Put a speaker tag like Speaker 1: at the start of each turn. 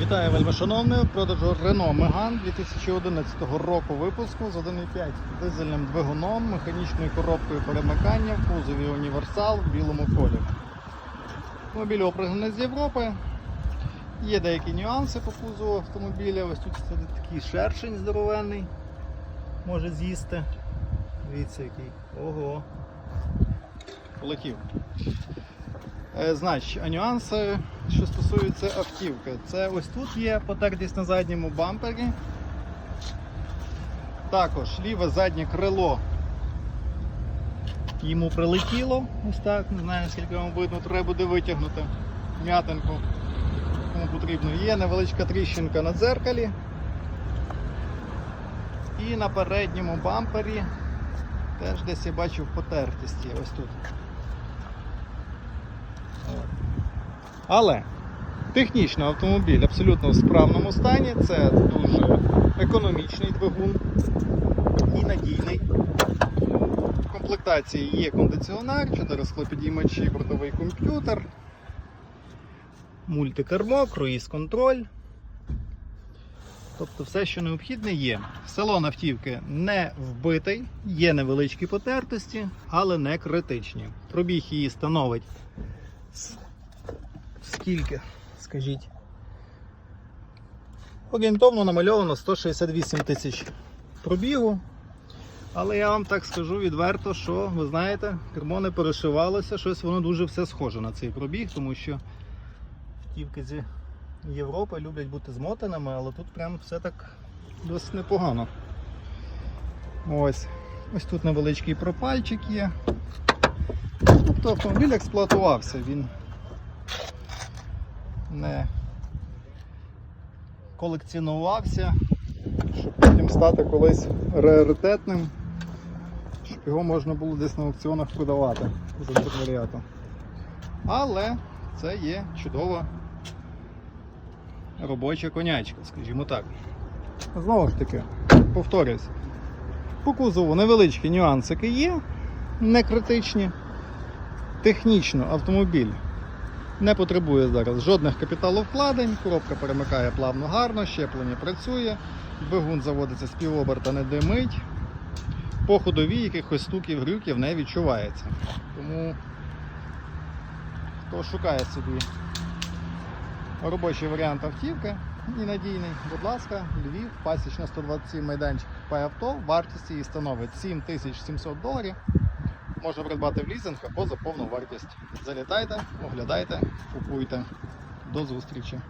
Speaker 1: Вітаю вельмишановний продажу Renault Megane 2011 року випуску з 1.5 дизельним двигуном, механічною коробкою перемикання в кузові універсал в білому кольорі. Автомобіль опригнаний з Європи. Є деякі нюанси по кузову автомобіля. Ось тут сидить такий шершень здоровенний. Може з'їсти. Дивіться який. Ого. Полетів. Е, Значить, а нюанси, що стосуються автівки. Це ось тут є потертість на задньому бампері. Також ліве заднє крило йому прилетіло. Ось так, не знаю скільки вам видно, треба буде витягнути м'ятинку. Кому потрібно. Є невеличка тріщинка на дзеркалі. І на передньому бампері теж десь я бачив потертість є ось тут. Але технічно автомобіль абсолютно в справному стані. Це дуже економічний двигун і надійний. В комплектації є кондиціонер, 4 склопідіймачі, бортовий комп'ютер, мультикермо, круїз-контроль. Тобто все, що необхідне, є. Салон автівки не вбитий, є невеличкі потертості, але не критичні. Пробіг її становить скільки, скажіть. Орієнтовно намальовано 168 тисяч пробігу. Але я вам так скажу відверто, що ви знаєте, кермо не перешивалося, щось воно дуже все схоже на цей пробіг, тому що автівки зі Європи люблять бути змотаними, але тут прям все так досить непогано. Ось. Ось тут невеличкий пропальчик є. Тобто автомобіль експлуатувався, він не колекціонувався, щоб потім стати колись раритетним, щоб його можна було десь на аукціонах продавати з антикваріату. Але це є чудова робоча конячка, скажімо так. Знову ж таки, повторюсь, по кузову невеличкі нюансики є, не критичні. Технічно автомобіль не потребує зараз жодних капіталовкладень, коробка перемикає плавно гарно, щеплення працює, двигун заводиться з півоберта, не димить. По ходовій якихось стуків, грюків не відчувається. Тому хто шукає собі робочий варіант автівки і надійний, будь ласка, Львів, пасічна 127 майданчик авто, вартість її становить 7700 доларів. Можна придбати в лізинг або за повну вартість. Залітайте, оглядайте, купуйте. До зустрічі!